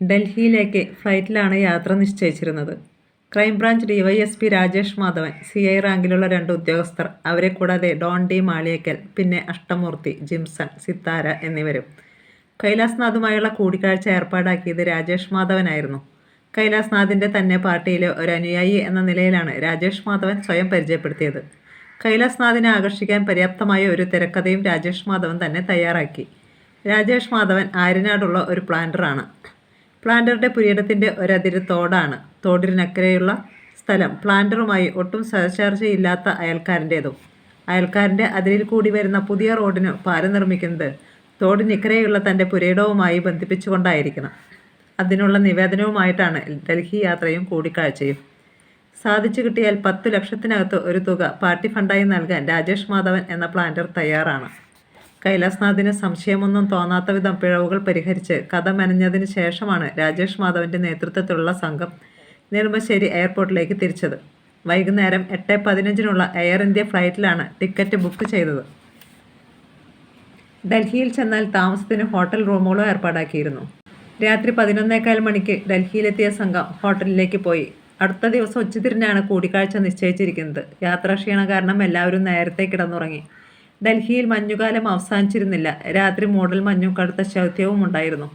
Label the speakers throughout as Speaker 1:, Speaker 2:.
Speaker 1: ഡൽഹിയിലേക്ക് ഫ്ലൈറ്റിലാണ് യാത്ര നിശ്ചയിച്ചിരുന്നത്. Crime branch DYSP Rajesh Madhavan C I റാങ്കിലുള്ള രണ്ട് ഉദ്യോഗസ്ഥർ അവരെ കൂടാതെ ഡോൺ ഡി മാളിയക്കൽ പിന്നെ അഷ്ടമൂർത്തി ജിംസൺ സിത്താര എന്നിവരും. കൈലാസ്നാഥുമായുള്ള കൂടിക്കാഴ്ച ഏർപ്പാടാക്കിയത് രാജേഷ് മാധവനായിരുന്നു. കൈലാസ്നാഥിന്റെ തന്നെ പാർട്ടിയിലെ ഒരു അനുയായി എന്ന നിലയിലാണ് രാജേഷ് മാധവൻ സ്വയം പരിചയപ്പെടുത്തിയത്. കൈലാസ്നാഥിനെ ആകർഷിക്കാൻ പര്യാപ്തമായ ഒരു തിരക്കഥയും രാജേഷ് മാധവൻ തന്നെ തയ്യാറാക്കി. രാജേഷ് മാധവൻ ആര്യനാടുള്ള ഒരു പ്ലാന്ററാണ്. പ്ലാന്ററുടെ പുരയിടത്തിന്റെ ഒരതിര് തോടാണ്. തോടിനക്കരെയുള്ള സ്ഥലം. പ്ലാന്ററുമായി ഒട്ടും സഹചാർച്ചയില്ലാത്ത അയൽക്കാരന്റേതും അയൽക്കാരന്റെ അതിരിൽ കൂടി വരുന്ന പുതിയ റോഡിന് പാലം നിർമ്മിക്കുന്നത് തോടിനിക്കരെയുള്ള തന്റെ പുരയിടവുമായി ബന്ധിപ്പിച്ചുകൊണ്ടായിരിക്കണം. അതിനുള്ള നിവേദനവുമായിട്ടാണ് ഡൽഹി യാത്രയും കൂടിക്കാഴ്ചയും. സാധിച്ചു കിട്ടിയാൽ പത്തു ലക്ഷത്തിനകത്ത് ഒരു തുക പാർട്ടി ഫണ്ടായി നൽകാൻ രാജേഷ് മാധവൻ എന്ന പ്ലാന്റർ തയ്യാറാണ്. കൈലാസ്നാഥിന് സംശയമൊന്നും തോന്നാത്ത വിധം പിഴവുകൾ പരിഹരിച്ച് കഥ മെനഞ്ഞതിന് ശേഷമാണ് രാജേഷ് മാധവന്റെ നേതൃത്വത്തിലുള്ള സംഘം നെടുമ്പശ്ശേരി എയർപോർട്ടിലേക്ക് തിരിച്ചത്. വൈകുന്നേരം എട്ട് പതിനഞ്ചിനുള്ള എയർ ഇന്ത്യ ഫ്ലൈറ്റിലാണ് ടിക്കറ്റ് ബുക്ക് ചെയ്തത്. ഡൽഹിയിൽ ചെന്നാൽ താമസത്തിന് ഹോട്ടൽ റൂമുകളും ഏർപ്പാടാക്കിയിരുന്നു. രാത്രി പതിനൊന്നേക്കാൽ മണിക്ക് ഡൽഹിയിലെത്തിയ സംഘം ഹോട്ടലിലേക്ക് പോയി. അടുത്ത ദിവസം ഉച്ചതിരിഞ്ഞാണ് കൂടിക്കാഴ്ച നിശ്ചയിച്ചിരിക്കുന്നത്. യാത്രാക്ഷീണ കാരണം എല്ലാവരും നേരത്തെ കിടന്നുറങ്ങി. ഡൽഹിയിൽ മഞ്ഞുകാലം അവസാനിച്ചിരുന്നില്ല. രാത്രി മൂടൽ മഞ്ഞും കടുത്ത ശൈത്യവും ഉണ്ടായിരുന്നു.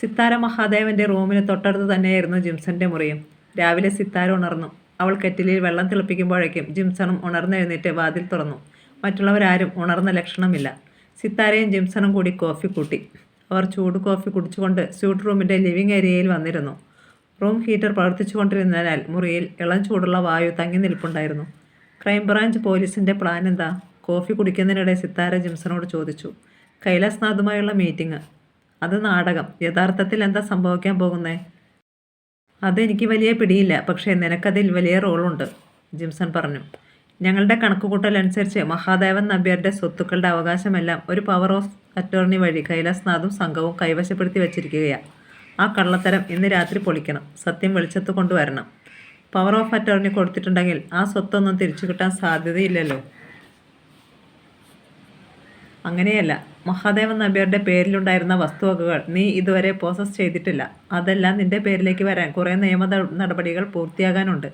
Speaker 1: സിത്താര മഹാദേവന്റെ റൂമിന് തൊട്ടടുത്ത് തന്നെയായിരുന്നു ജിംസന്റെ മുറിയും. രാവിലെ സിത്താര ഉണർന്നു. അവൾ കെറ്റിലിൽ വെള്ളം തിളപ്പിക്കുമ്പോഴേക്കും ജിംസണും ഉണർന്നെഴുന്നേറ്റ് വാതിൽ തുറന്നു. മറ്റുള്ളവരാരും ഉണർന്ന ലക്ഷണമില്ല. സിത്താരയും ജിംസണും കൂടി കോഫി കൂട്ടി. അവർ ചൂട് കോഫി കുടിച്ചുകൊണ്ട് സ്യൂട്ട് റൂമിന്റെ ലിവിംഗ് ഏരിയയിൽ വന്നിരുന്നു. റൂം ഹീറ്റർ പ്രവർത്തിച്ചുകൊണ്ടിരുന്നതിനാൽ മുറിയിൽ ഇളം ചൂടുള്ള വായു തങ്ങി നിൽപ്പുണ്ടായിരുന്നു. ക്രൈംബ്രാഞ്ച് പോലീസിന്റെ പ്ലാൻ എന്താ? കോഫി കുടിക്കുന്നതിനിടെ സിത്താര ജിംസനോട് ചോദിച്ചു കൈലാസ്നാഥുമായുള്ള മീറ്റിംഗ് അത് നാടകം യഥാർത്ഥത്തിൽ എന്താ സംഭവിക്കാൻ പോകുന്നേ? അതെനിക്ക് വലിയ പിടിയില്ല പക്ഷേ നിനക്കതിൽ വലിയ റോളുണ്ട് ജിംസൺ പറഞ്ഞു. ഞങ്ങളുടെ കണക്കുകൂട്ടൽ അനുസരിച്ച് മഹാദേവൻ നമ്പ്യാരുടെ സ്വത്തുക്കളുടെ അവകാശമെല്ലാം ഒരു പവർ ഓഫ് അറ്റോർണി വഴി കൈലാസ്നാഥും സംഘവും കൈവശപ്പെടുത്തി വെച്ചിരിക്കുകയാണ് ആ കള്ളത്തരം ഇന്ന് രാത്രി പൊളിക്കണം സത്യം വെളിച്ചത്ത് കൊണ്ടുവരണം. പവർ ഓഫ് അറ്റോർണി കൊടുത്തിട്ടുണ്ടെങ്കിൽ ആ സ്വത്തൊന്നും തിരിച്ചു കിട്ടാൻ സാധ്യതയില്ലല്ലോ. അങ്ങനെയല്ല. മഹാദേവൻ നമ്പ്യാരുടെ പേരിലുണ്ടായിരുന്ന വസ്തുവകകൾ നീ ഇതുവരെ പ്രോസസ് ചെയ്തിട്ടില്ല. അതെല്ലാം നിന്റെ പേരിലേക്ക് വരാൻ കുറേ നിയമ നടപടികൾ പൂർത്തിയാകാനുണ്ട്.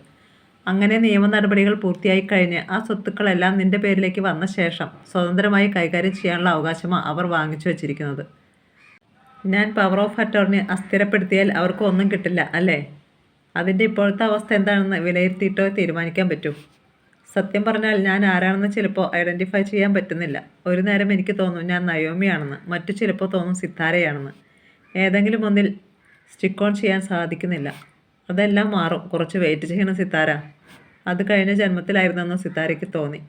Speaker 1: അങ്ങനെ നിയമ നടപടികൾ പൂർത്തിയായി കഴിഞ്ഞ് ആ സ്വത്തുക്കളെല്ലാം നിന്റെ പേരിലേക്ക് വന്ന ശേഷം സ്വതന്ത്രമായി കൈകാര്യം ചെയ്യാനുള്ള അവകാശമാണ് അവർ വാങ്ങിച്ചു വച്ചിരിക്കുന്നത്. ഞാൻ പവർ ഓഫ് അറ്റോർണി അസ്ഥിരപ്പെടുത്തിയാൽ അവർക്ക് ഒന്നും കിട്ടില്ല അല്ലേ? അതിന്റെ ഇപ്പോഴത്തെ അവസ്ഥ എന്താണെന്ന് വിലയിരുത്തിയിട്ടോ തീരുമാനിക്കാൻ പറ്റൂ. സത്യം പറഞ്ഞാൽ ഞാൻ ആരാണെന്ന് ചിലപ്പോൾ ഐഡന്റിഫൈ ചെയ്യാൻ പറ്റുന്നില്ല. ഒരു നേരം എനിക്ക് തോന്നും ഞാൻ നയോമിയാണെന്ന് മറ്റു ചിലപ്പോൾ തോന്നും സിത്താരയാണെന്ന്. ഏതെങ്കിലും ഒന്നിൽ സ്റ്റിക്ക് ഓൺ ചെയ്യാൻ സാധിക്കുന്നില്ല. അതെല്ലാം മാറും. കുറച്ച് വെയിറ്റ് ചെയ്യണം സിത്താര. അത് കഴിഞ്ഞ ജന്മത്തിലായിരുന്നെന്ന് സിത്താരയ്ക്ക് തോന്നി.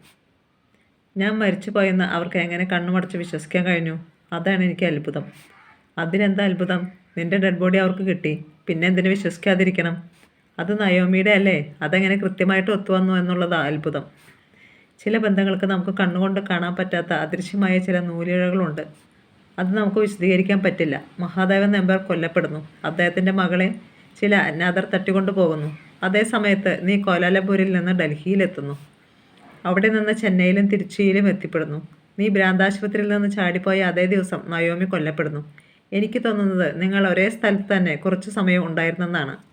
Speaker 1: ഞാൻ മരിച്ചു പോയെന്ന് അവർക്ക് എങ്ങനെ കണ്ണുമടച്ച് വിശ്വസിക്കാൻ കഴിഞ്ഞു? അതാണ് എനിക്ക് അത്ഭുതം. അതിനെന്താ അത്ഭുതം? നിന്റെ ഡെഡ് ബോഡി അവർക്ക് കിട്ടി. പിന്നെ എന്തിനു വിശ്വസിക്കാതിരിക്കണം? അത് നയോമിയുടെ അല്ലേ? അതെങ്ങനെ കൃത്യമായിട്ട് ഒത്തുവന്നു എന്നുള്ളത് അത്ഭുതം. ചില ബന്ധങ്ങൾക്ക് നമുക്ക് കണ്ണുകൊണ്ട് കാണാൻ പറ്റാത്ത അദൃശ്യമായ ചില നൂലിഴകളുണ്ട് അത് നമുക്ക് വിശദീകരിക്കാൻ പറ്റില്ല. മഹാദേവൻ നമ്പർ കൊല്ലപ്പെടുന്നു. അദ്ദേഹത്തിന്റെ മകളെ ചില അന്നാഥർ തട്ടിക്കൊണ്ടു പോകുന്നു. അതേ സമയത്ത് നീ കോലാലപൂരിൽ നിന്ന് ഡൽഹിയിലെത്തുന്നു. അവിടെ നിന്ന് ചെന്നൈയിലും തിരുച്ചിയിലും എത്തിപ്പെടുന്നു. നീ ഭ്രാന്താശുപത്രിയിൽ നിന്ന് ചാടിപ്പോയ അതേ ദിവസം നയോമി കൊല്ലപ്പെടുന്നു. എനിക്ക് തോന്നുന്നത് നിങ്ങൾ ഒരേ സ്ഥലത്ത് തന്നെ കുറച്ച് സമയം ഉണ്ടായിരുന്നെന്നാണ്.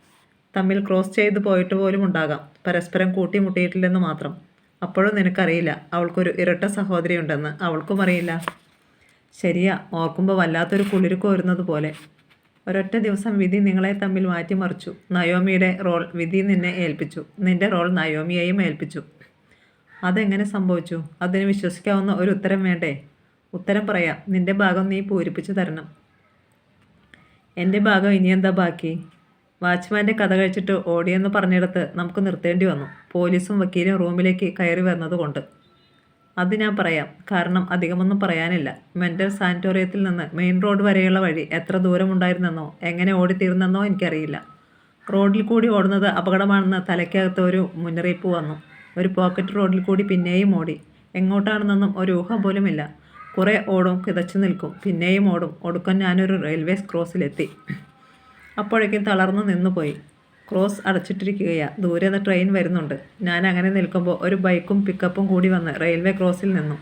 Speaker 1: തമ്മിൽ ക്രോസ് ചെയ്ത് പോയിട്ട് പോലും ഉണ്ടാകാം. പരസ്പരം കൂട്ടിമുട്ടിയിട്ടില്ലെന്ന് മാത്രം. അപ്പോഴും നിനക്കറിയില്ല അവൾക്കൊരു ഇരട്ട സഹോദരിയുണ്ടെന്ന്. അവൾക്കും അറിയില്ല. ശരിയാ ഓർക്കുമ്പോൾ വല്ലാത്തൊരു കുളിരുക്ക് വരുന്നത് പോലെ. ഒരൊറ്റ ദിവസം വിധി നിങ്ങളെ തമ്മിൽ മാറ്റിമറിച്ചു. നയോമിയുടെ റോൾ വിധി നിന്നെ ഏൽപ്പിച്ചു. നിന്റെ റോൾ നയോമിയെയും ഏൽപ്പിച്ചു. അതെങ്ങനെ സംഭവിച്ചു? അതിന് വിശ്വസിക്കാവുന്ന ഒരു ഉത്തരം വേണ്ടേ? ഉത്തരം പറയാം. നിന്റെ ഭാഗം നീ പൂരിപ്പിച്ചു തരണം. എന്റെ ഭാഗം ഇനിയെന്താ ബാക്കി? വാച്ച്മാന്റെ കഥ കഴിച്ചിട്ട് ഓടിയെന്ന് പറഞ്ഞിടത്ത് നമുക്ക് നിർത്തേണ്ടി വന്നു. പോലീസും വക്കീലും റൂമിലേക്ക് കയറി വന്നതുകൊണ്ട് അത് ഞാൻ പറയാം. കാരണം അധികമൊന്നും പറയാനില്ല. മെന്റൽ സാനിറ്റോറിയത്തിൽ നിന്ന് മെയിൻ റോഡ് വരെയുള്ള വഴി എത്ര ദൂരമുണ്ടായിരുന്നെന്നോ എങ്ങനെ ഓടിത്തീർന്നെന്നോ എനിക്കറിയില്ല. റോഡിൽ കൂടി ഓടുന്നത് അപകടമാണെന്ന് തലയ്ക്കകത്ത് ഒരു മുന്നറിയിപ്പ് വന്നു. ഒരു പോക്കറ്റ് റോഡിൽ കൂടി പിന്നെയും ഓടി. എങ്ങോട്ടാണെന്നൊന്നും ഒരു ഊഹം പോലുമില്ല. കുറേ ഓടും കിതച്ചു നിൽക്കും. പിന്നെയും ഓടും. ഒടുക്കം ഞാനൊരു റെയിൽവേ ക്രോസിലെത്തി. അപ്പോഴേക്കും തളർന്നു നിന്നുപോയി ക്രോസ് അടച്ചിട്ടിരിക്കുകയാ. ദൂരെ നിന്ന് ട്രെയിൻ വരുന്നുണ്ട്. ഞാൻ അങ്ങനെ നിൽക്കുമ്പോൾ ഒരു ബൈക്കും പിക്കപ്പും കൂടി വന്ന് റെയിൽവേ ക്രോസിൽ നിന്നു.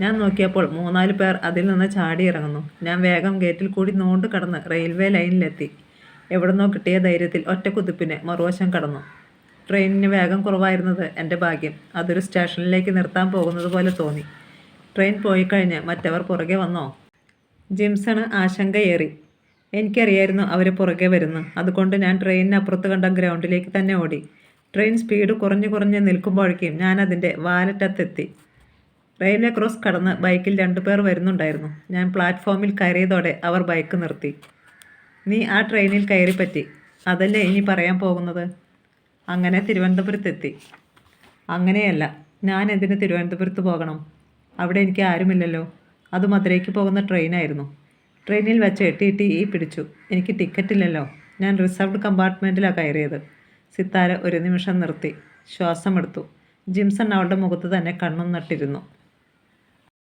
Speaker 1: ഞാൻ നോക്കിയപ്പോൾ മൂന്നാൽ പേർ അതിൽ നിന്ന് ചാടി ഇറങ്ങുന്നു. ഞാൻ വേഗം ഗേറ്റിൽ കൂടി നോണ്ട് കടന്ന് റെയിൽവേ ലൈനിലെത്തി. എവിടുന്നോ കിട്ടിയ ധൈര്യത്തിൽ ഒറ്റ കുതിപ്പിന് മറുവശം കടന്നു. ട്രെയിനിന് വേഗം കുറവായിരുന്നത് എന്റെ ഭാഗ്യം. അതൊരു സ്റ്റേഷനിലേക്ക് നിർത്താൻ പോകുന്നത് പോലെ തോന്നി. ട്രെയിൻ പോയി കഴിഞ്ഞ് മറ്റവർ പുറകെ വന്നോ? ജിംസണ് ആശങ്കയേറി. എനിക്കറിയായിരുന്നു അവർ പുറകെ വരുന്നു. അതുകൊണ്ട് ഞാൻ ട്രെയിനിനപ്പുറത്ത് കണ്ട ഗ്രൗണ്ടിലേക്ക് തന്നെ ഓടി. ട്രെയിൻ സ്പീഡ് കുറഞ്ഞു കുറഞ്ഞ് നിൽക്കുമ്പോഴേക്കും ഞാൻ അതിന്റെ വാലറ്റത്തെത്തി റെയിൽവേ ക്രോസ് കടന്ന് ബൈക്കിൽ രണ്ടുപേർ വരുന്നുണ്ടായിരുന്നു. ഞാൻ പ്ലാറ്റ്ഫോമിൽ കയറിയതോടെ അവർ ബൈക്ക് നിർത്തി. നീ ആ ട്രെയിനിൽ കയറിപ്പറ്റി. അതല്ലേ ഇനി പറയാൻ പോകുന്നത്? അങ്ങനെ തിരുവനന്തപുരത്തെത്തി. അങ്ങനെയല്ല. ഞാൻ എന്തിന് തിരുവനന്തപുരത്ത് പോകണം? അവിടെ എനിക്ക് ആരുമില്ലല്ലോ. അത് മധുരയ്ക്ക് പോകുന്ന ട്രെയിനായിരുന്നു. ട്രെയിനിൽ വെച്ച് ടി ടി ഇ പിടിച്ചു. എനിക്ക് ടിക്കറ്റില്ലല്ലോ. ഞാൻ റിസർവ്ഡ് കമ്പാർട്ട്മെന്റിലാണ് കയറിയത്. സിത്താര ഒരു നിമിഷം നിർത്തി. ശ്വാസമെടുത്തു. ജിംസൺ അവളുടെ മുഖത്ത് തന്നെ കണ്ണും നട്ടിരുന്നു.